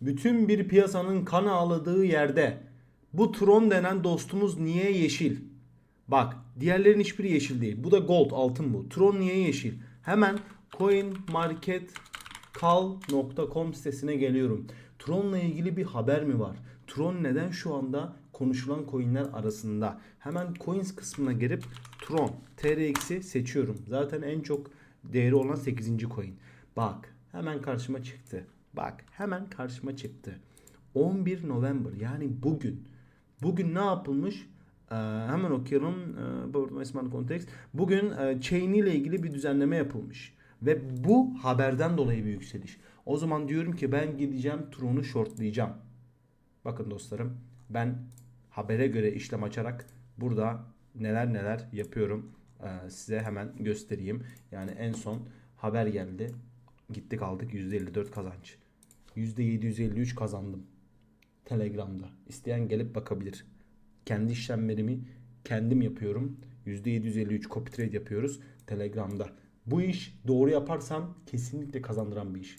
bütün bir piyasanın kan ağladığı yerde bu Tron denen dostumuz niye yeşil? Bak diğerlerin hiçbiri yeşil değil. Bu da gold altın bu. Tron niye yeşil? Hemen coinmarketcal.com sitesine geliyorum. Tron'la ilgili bir haber mi var? Tron neden şu anda konuşulan coinler arasında? Hemen coins kısmına girip Tron TRX'i seçiyorum. Zaten en çok değeri olan 8. coin. Bak hemen karşıma çıktı. Bak hemen karşıma çıktı. 11 November yani bugün. Bugün ne yapılmış? Ee, hemen okuyalım. Ee, Context. Bugün e, chain ile ilgili bir düzenleme yapılmış. Ve bu haberden dolayı bir yükseliş. O zaman diyorum ki ben gideceğim Tron'u shortlayacağım. Bakın dostlarım ben habere göre işlem açarak burada neler neler yapıyorum. Ee, size hemen göstereyim. Yani en son haber geldi. Gittik aldık %54 kazanç. %753 kazandım. Telegram'da. İsteyen gelip bakabilir. Kendi işlemlerimi kendim yapıyorum. %753 copy trade yapıyoruz Telegram'da. Bu iş doğru yaparsam kesinlikle kazandıran bir iş.